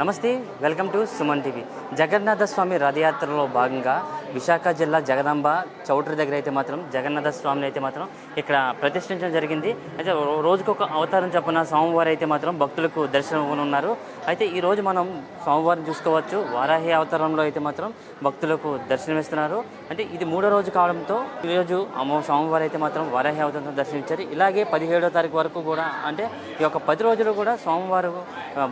నమస్తే welcome to Suman TV. Jagannatha Swamy రథయాత్రలో భాగంగా విశాఖ జిల్లా జగదాంబ చౌటరి దగ్గర అయితే మాత్రం జగన్నాథ స్వామిని అయితే మాత్రం ఇక్కడ ప్రతిష్ఠించడం జరిగింది. అయితే రోజుకొక అవతారం చొప్పున స్వామివారు అయితే మాత్రం భక్తులకు దర్శనం ఇవ్వనున్నారు. అయితే ఈ రోజు మనం స్వామివారిని చూసుకోవచ్చు. వారాహి అవతారంలో అయితే మాత్రం భక్తులకు దర్శనమిస్తున్నారు అంటే ఇది మూడో రోజు కావడంతో ఈరోజు అమ్మ స్వామివారు అయితే మాత్రం వారాహి అవతారంతో దర్శనమిచ్చారు ఇలాగే పదిహేడో తారీఖు వరకు కూడా అంటే ఈ యొక్క పది రోజులు కూడా స్వామివారు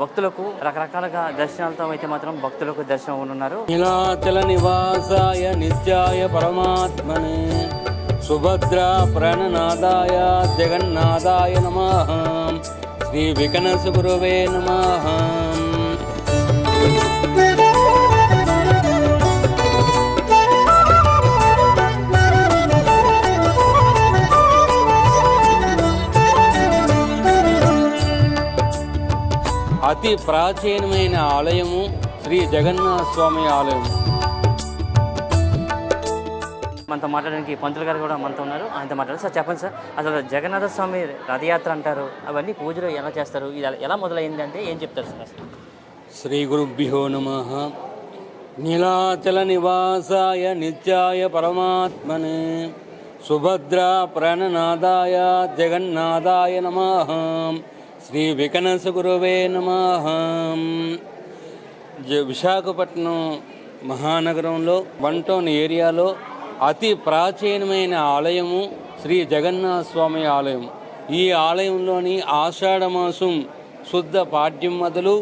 భక్తులకు రకరకాల రకరకాలుగా దర్శనాలతో అయితే మాత్రం భక్తులకు దర్శనం ఉన్నారు నీలాచల నివాసాయ నిత్యాయ పరమాత్మనే సుభద్ర ప్రాణనాదాయ జగన్నాథాయ నమ శ్రీ వికనసు గురువే నమ. అతి ప్రాచీనమైన ఆలయము శ్రీ జగన్నాథ స్వామి ఆలయం. మనతో మాట్లాడడానికి పంతులు గారు కూడా మనతో ఉన్నారు. ఆయనతో మాట్లాడారు సార్ చెప్పండి సార్. అసలు జగన్నాథ స్వామి రథయాత్ర అంటారు అవన్నీ పూజలు ఎలా చేస్తారు? ఇది ఎలా- మొదలైంది అంటే ఏం చెప్తారు సార్? శ్రీ గురుభ్యో నమ. నీలాచల నివాసాయ నిత్యాయ పరమాత్మనే. సుభద్రా ప్రాణనాదాయ జగన్నాథాయ నమ. శ్రీ వికనస గురువే నమ విశాఖపట్నం మహానగరంలో వన్ టౌన్ ఏరియాలో అతి ప్రాచీనమైన ఆలయము శ్రీ జగన్నాథ స్వామి ఆలయం. ఈ ఆలయంలోని ఆషాఢమాసం శుద్ధ పాడ్యం మొదలు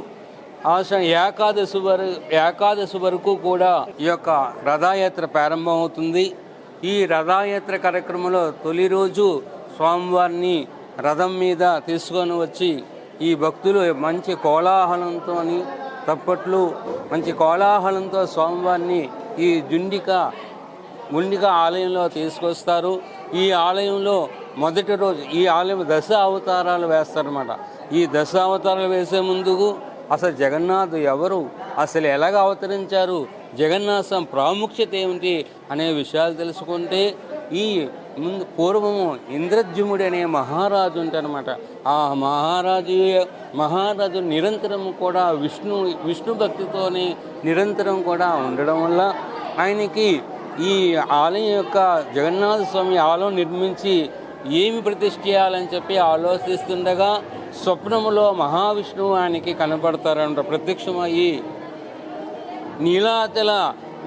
ఆశ ఏకాదశి వరకు ఏకాదశి వరకు కూడా ఈ యొక్క రథయాత్ర ప్రారంభమవుతుంది. ఈ రథయాత్ర కార్యక్రమంలో తొలి రోజు స్వామివారిని రథం మీద తీసుకొని వచ్చి ఈ భక్తులు మంచి కోలాహలంతో తప్పట్లు మంచి కోలాహలంతో స్వామివారిని ఈ జుండిక గుండిక ఆలయంలో తీసుకొస్తారు. ఈ ఆలయంలో మొదటి రోజు ఈ ఆలయం దశ అవతారాలు వేస్తారన్నమాట. ఈ దశ అవతారాలు వేసే ముందుకు అసలు జగన్నాథ్ ఎవరు? అసలు ఎలాగ అవతరించారు? జగన్నాథం ప్రాముఖ్యత ఏమిటి? అనే విషయాలు తెలుసుకుంటే ఈ ముందు పూర్వము ఇంద్రద్యుముడు అనే మహారాజు ఉంటారనమాట ఆ మహారాజు మహారాజు నిరంతరం కూడా విష్ణు విష్ణు భక్తితోనే నిరంతరం కూడా ఉండడం వల్ల ఆయనకి ఈ ఆలయం యొక్క జగన్నాథ స్వామి ఆలయం నిర్మించి ఏమి ప్రతిష్ఠ చేయాలని చెప్పి ఆలోచిస్తుండగా స్వప్నములో మహావిష్ణువు ఆయనకి కనపడతారంట ప్రత్యక్షమయ్యి నీలాచల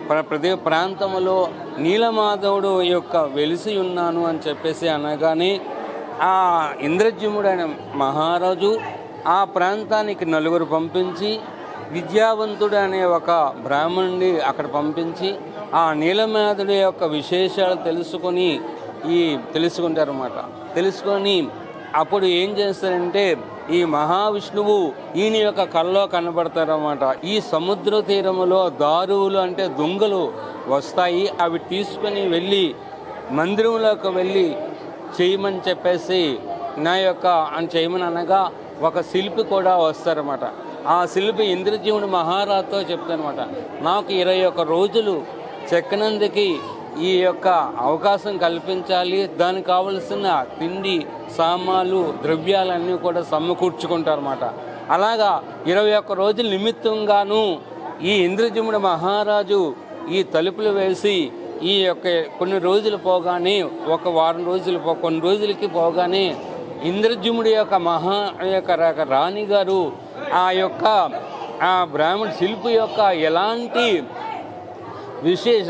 ప్ర ప్రాంతంలో నీలమాధవుడు యొక్క వెలిసి ఉన్నాను అని చెప్పేసి అనగానే ఆ ఇంద్రజ్యముడు మహారాజు ఆ ప్రాంతానికి నలుగురు పంపించి విద్యావంతుడు అనే ఒక బ్రాహ్మణుడి అక్కడ పంపించి ఆ నీలమాధుడి యొక్క విశేషాలు తెలుసుకొని ఈ తెలుసుకుంటారన్నమాట. తెలుసుకొని అప్పుడు ఏం చేస్తారంటే ఈ మహావిష్ణువు ఈయన యొక్క కళ్ళలో కనబడతారన్నమాట. ఈ సముద్ర తీరములో దారువులు అంటే దొంగలు వస్తాయి. అవి తీసుకొని వెళ్ళి మందిరంలోకి వెళ్ళి చేయమని చెప్పేసి నా యొక్క అని చేయమని అనగా ఒక శిల్పి కూడా వస్తారన్నమాట. ఆ శిల్పి ఇంద్రజీవుడు మహారాజుతో చెప్తానమాట నాకు ఇరవై ఒక్క రోజులు చెక్కనందుకి ఈ యొక్క అవకాశం కల్పించాలి. దానికి కావలసిన తిండి సామాన్లు ద్రవ్యాలన్నీ కూడా సమకూర్చుకుంటారన్నమాట. అలాగా ఇరవై ఒక్క రోజుల నిమిత్తంగాను ఈ ఇంద్రజముడు మహారాజు ఈ తలుపులు వేసి ఈ యొక్క కొన్ని రోజులు పోగానే ఒక వారం రోజులు పో కొన్ని రోజులకి పోగానే ఇంద్రజిముడి యొక్క మహా యొక్క రా- రాణి గారు ఆ యొక్క ఆ బ్రాహ్మణ శిల్పి యొక్క ఎలాంటి విశేష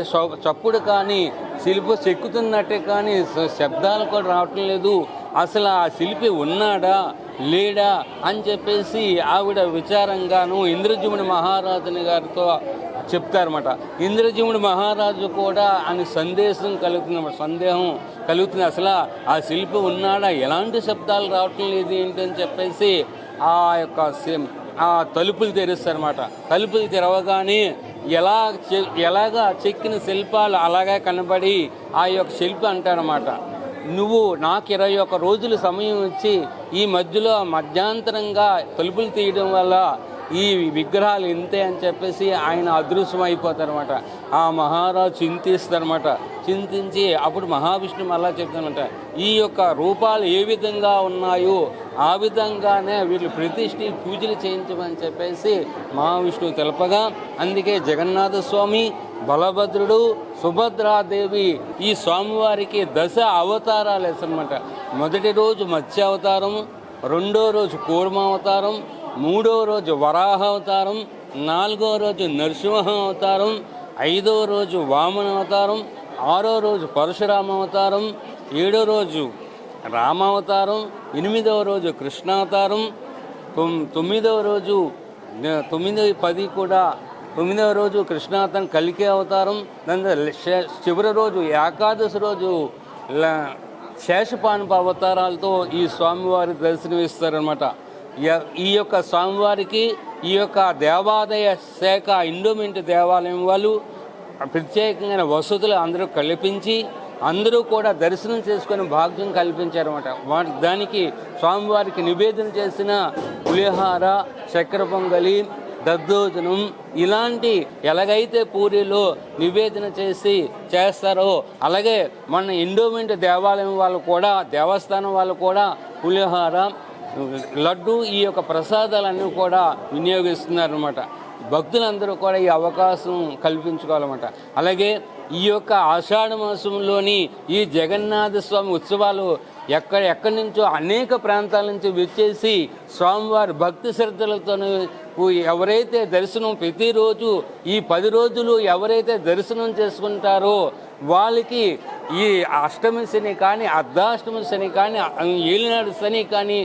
చప్పుడు కానీ శిల్పి చెక్కుతున్నట్టే కానీ శ- శబ్దాలు కూడా రావటం లేదు. అసలు ఆ శిల్పి ఉన్నాడా? లేడా? అని చెప్పేసి ఆవిడ విచారంగాను ఇంద్రజీవుని మహారాజుని గారితో చెప్తారన్నమాట. ఇంద్రజీవుడి మహారాజు కూడా అని సందేశం కలుగుతుంది సందేహం కలుగుతుంది. అసలు ఆ శిల్పి ఉన్నాడా? ఎలాంటి శబ్దాలు రావటం లేదు ఏంటి అని చెప్పేసి ఆ యొక్క ఆ తలుపులు తెరుస్తారనమాట తలుపులు తెరవగానే ఎలా చె- ఎలాగా చెక్కిన శిల్పాలు అలాగే కనబడి ఆ యొక్క శిల్పి అంటారన్నమాట. నువ్వు నాకు ఇరవై ఒక్క రోజులు సమయం ఇచ్చి ఈ మధ్యలో మధ్యాంతరంగా తలుపులు తీయడం వల్ల ఈ విగ్రహాలు ఇంతే అని చెప్పేసి ఆయన అదృశ్యం అయిపోతారనమాట ఆ మహారాజు చింతిస్తారనమాట చింతించి అప్పుడు మహావిష్ణువు అలా చెప్తానమాట ఈ యొక్క రూపాలు ఏ విధంగా ఉన్నాయో ఆ విధంగానే వీళ్ళు ప్రతిష్ఠి పూజలు చేయించమని చెప్పేసి మహావిష్ణువు తెలపగా అందుకే జగన్నాథ స్వామి బలభద్రుడు సుభద్రాదేవి ఈ స్వామివారికి దశ అవతారాలు వేస్తారనమాట మొదటి రోజు మత్స్య అవతారం రెండో రోజు కూర్మ అవతారం మూడో రోజు వరాహ అవతారం నాలుగో రోజు నరసింహ అవతారం ఐదో రోజు వామన అవతారం ఆరో రోజు పరశురామ అవతారం ఏడో రోజు రామావతారం ఎనిమిదవ రోజు కృష్ణావతారం తొమ్మిదవ రోజు తొమ్మిది పది కూడా తొమ్మిదవ రోజు కృష్ణావతారం కలికే అవతారం దాని చివరి రోజు ఏకాదశి రోజు శేషపానుప అవతారాలతో ఈ స్వామివారి దర్శనమిస్తారనమాట ఈ యొక్క స్వామివారికి ఈ యొక్క దేవాదాయ శాఖ ఇండోమెంట్ దేవాలయం వాళ్ళు ప్రత్యేకమైన వసతులు అందరూ కల్పించి అందరూ కూడా దర్శనం చేసుకుని భాగ్యం కల్పించారన్నమాట. వా- దానికి స్వామివారికి నివేదన చేసిన పులిహార చక్కెర పొంగలి దద్దోజనం ఇలాంటి ఎలాగైతే పూరిలో నివేదన చేసి చేస్తారో అలాగే మన ఎండోమెంట్ దేవాలయం వాళ్ళు కూడా దేవస్థానం వాళ్ళు కూడా పులిహార లడ్డు ఈ యొక్క ప్రసాదాలన్నీ కూడా వినియోగిస్తున్నారన్నమాట. భక్తులందరూ కూడా ఈ అవకాశం కల్పించుకోవాలన్నమాట. అలాగే ఈ యొక్క ఆషాఢ మాసంలోని ఈ జగన్నాథ స్వామి ఉత్సవాలు ఎక్కడ ఎక్కడి నుంచో అనేక ప్రాంతాల నుంచి వచ్చేసి స్వామివారి భక్తి శ్రద్ధలతో ఎవరైతే దర్శనం ప్రతిరోజు ఈ పది రోజులు ఎవరైతే దర్శనం చేసుకుంటారో వాళ్ళకి ఈ అష్టమి శని కానీ అర్ధాష్టమి శని కానీ ఏలినాడు శని కానీ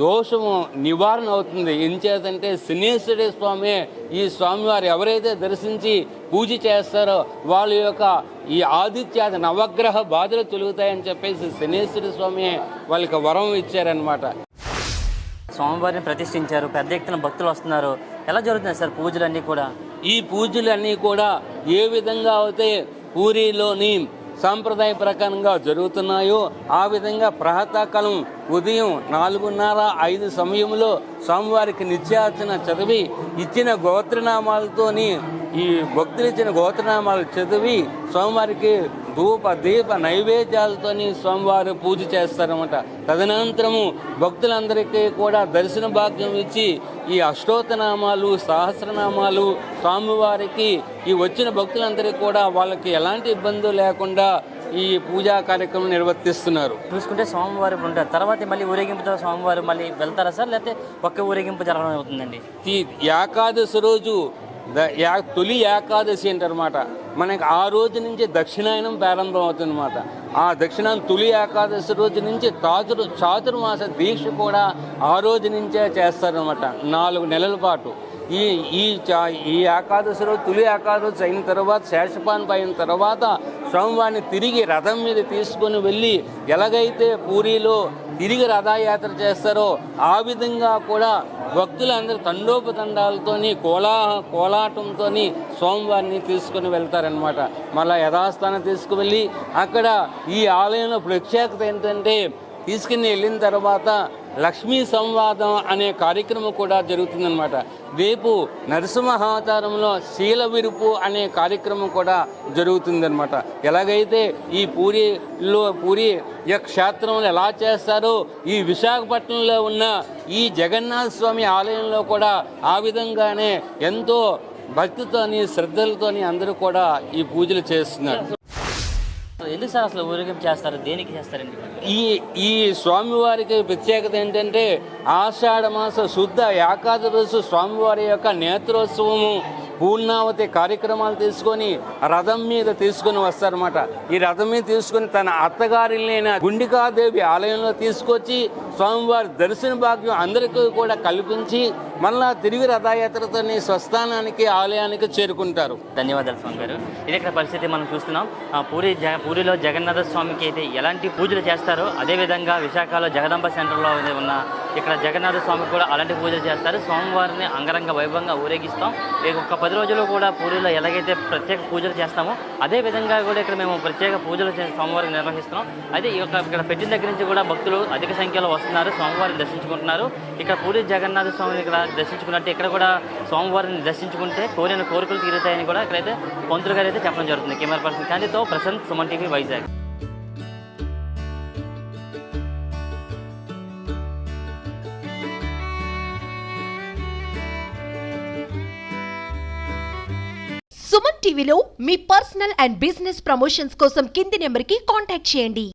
దోషము నివారణ అవుతుంది. ఎంచేతంటే శనీశ్వరి స్వామి ఈ స్వామివారు ఎవరైతే దర్శించి పూజ చేస్తారో వాళ్ళ యొక్క ఈ ఆదిత్యాది నవగ్రహ బాధలు తొలుగుతాయని చెప్పేసి శనీశ్వరి స్వామి వాళ్ళకి వరం ఇచ్చారనమాట స్వామివారిని ప్రతిష్ఠించారు పెద్ద ఎత్తున భక్తులు వస్తున్నారు. ఎలా జరుగుతున్నాయి సార్ పూజలన్నీ కూడా? ఈ పూజలన్నీ కూడా ఏ విధంగా అయితే పూరిలోని సాంప్రదాయ ప్రకారంగా జరుగుతున్నాయో ఆ విధంగా ప్రాతకాలం ఉదయం నాలుగున్నర ఐదు సమయంలో స్వామివారికి నిత్యార్చన చదివి ఇచ్చిన గోత్రనామాలతోని ఈ భక్తులు ఇచ్చిన గోత్రనామాలు చదివి స్వామివారికి ధూప దీప నైవేద్యాలతోని స్వామివారు పూజ చేస్తారన్నమాట. తదనంతరము భక్తులందరికీ కూడా దర్శన భాగ్యం ఇచ్చి ఈ అష్టోత్తనామాలు సహస్రనామాలు స్వామివారికి ఈ వచ్చిన భక్తులందరికీ కూడా వాళ్ళకి ఎలాంటి ఇబ్బందులు లేకుండా ఈ పూజా కార్యక్రమం నిర్వర్తిస్తున్నారు. చూసుకుంటే స్వామివారు ఉంటారు తర్వాత మళ్ళీ ఊరేగింపుతో స్వామివారు మళ్ళీ వెళ్తారా సార్? లేకపోతే ఒక్క ఊరేగింపు జరగడం అవుతుందండి? ఈ ఏకాదశి రోజు యా- తొలి ఏకాదశి అంటారన్నమాట. మనకి ఆ రోజు నుంచి దక్షిణాయనం ప్రారంభం అవుతుందన్నమాట. ఆ దక్షిణాయనం తొలి ఏకాదశి రోజు నుంచి చాతురు చాతుర్మాస దీక్ష కూడా ఆ రోజు నుంచే చేస్తారనమాట నాలుగు నెలల పాటు. ఈ ఈ చా- ఈ ఏకాదశి రోజు తొలి ఏకాదశి అయిన తర్వాత శేషపాన్ అయిన తర్వాత స్వామివారిని తిరిగి రథం మీద తీసుకొని వెళ్ళి ఎలాగైతే పూరిలో తిరిగి రథయాత్ర చేస్తారో ఆ విధంగా కూడా భక్తులందరూ తండోపతండాలతోని కోలా కోలాటంతోని స్వామివారిని తీసుకుని వెళ్తారనమాట మళ్ళా యథాస్థానం తీసుకువెళ్ళి అక్కడ ఈ ఆలయంలో ప్రత్యేకత ఏంటంటే తీసుకుని వెళ్ళిన తర్వాత లక్ష్మీ సంవాదం అనే కార్యక్రమం కూడా జరుగుతుందన్నమాట. రేపు నరసింహావతారంలో శీల విరుపు అనే కార్యక్రమం కూడా జరుగుతుందన్నమాట. ఎలాగైతే ఈ పూరిలో పూరి ఈ క్షేత్రంలో ఎలా చేస్తారో ఈ విశాఖపట్నంలో ఉన్న ఈ జగన్నాథ స్వామి ఆలయంలో కూడా ఆ విధంగానే ఎంతో భక్తితోని శ్రద్ధలతోని అందరూ కూడా ఈ పూజలు చేస్తున్నారు. ఎందుకు సార్ అసలు ఊరేగింపు చేస్తారు? దేనికి చేస్తారండి? ఈ ఈ స్వామివారికి ప్రత్యేకత ఏంటంటే ఆషాఢ మాస శుద్ధ ఏకాదశి స్వామివారి యొక్క నేత్రోత్సవము పూర్ణావతి కార్యక్రమాలు తీసుకొని రథం మీద తీసుకొని వస్తారన్నమాట. ఈ రథం మీద తీసుకొని తన అత్తగారిలైన గుండికాదేవి ఆలయంలో తీసుకొచ్చి స్వామివారి దర్శన భాగ్యం అందరికీ కూడా కల్పించి మళ్ళా తిరిగి రథయాత్రతోని స్వస్థానానికి ఆలయానికి చేరుకుంటారు. ధన్యవాదాలు స్వామి గారు. ఇది ఇక్కడ పరిస్థితి మనం చూస్తున్నాం. పూరి జ పూరిలో జగన్నాథ స్వామికి అయితే ఎలాంటి పూజలు చేస్తారో అదేవిధంగా విశాఖలో జగదంబ సెంటర్లో ఉన్న ఇక్కడ జగన్నాథ స్వామికి కూడా అలాంటి పూజలు చేస్తారు. స్వామివారిని అంగరంగ వైభవంగా ఊరేగిస్తాం. ఈ ఒక పది రోజులు కూడా పూరిలో ఎలాగైతే ప్రత్యేక పూజలు చేస్తామో అదే విధంగా కూడా ఇక్కడ మేము ప్రత్యేక పూజలు చే- స్వామివారికి నిర్వహిస్తున్నాం. అయితే ఈ యొక్క ఇక్కడ పెట్టిన దగ్గర నుంచి కూడా భక్తులు అధిక సంఖ్యలో వస్తున్నారు. స్వామివారిని దర్శించుకుంటున్నారు. ఇక్కడ పూరి జగన్నాథ స్వామి ఇక్కడ దర్శించుకున్నట్టు ఇక్కడ కూడా స్వామివారిని దర్శించుకుంటే కోరిన కోరికలు తీరుతాయని కూడా ఇక్కడైతే పంతులు గారు అయితే చెప్పడం జరుగుతుంది. కెమెరా పర్సన్ కానీతో ప్రశాంత్ సుమన్ టీవీ వైజాగ్. సుమన్ టీవీలో మీ పర్సనల్ అండ్ బిజినెస్ ప్రమోషన్స్ కోసం కింది నెంబర్కి కాంటాక్ట్ చేయండి.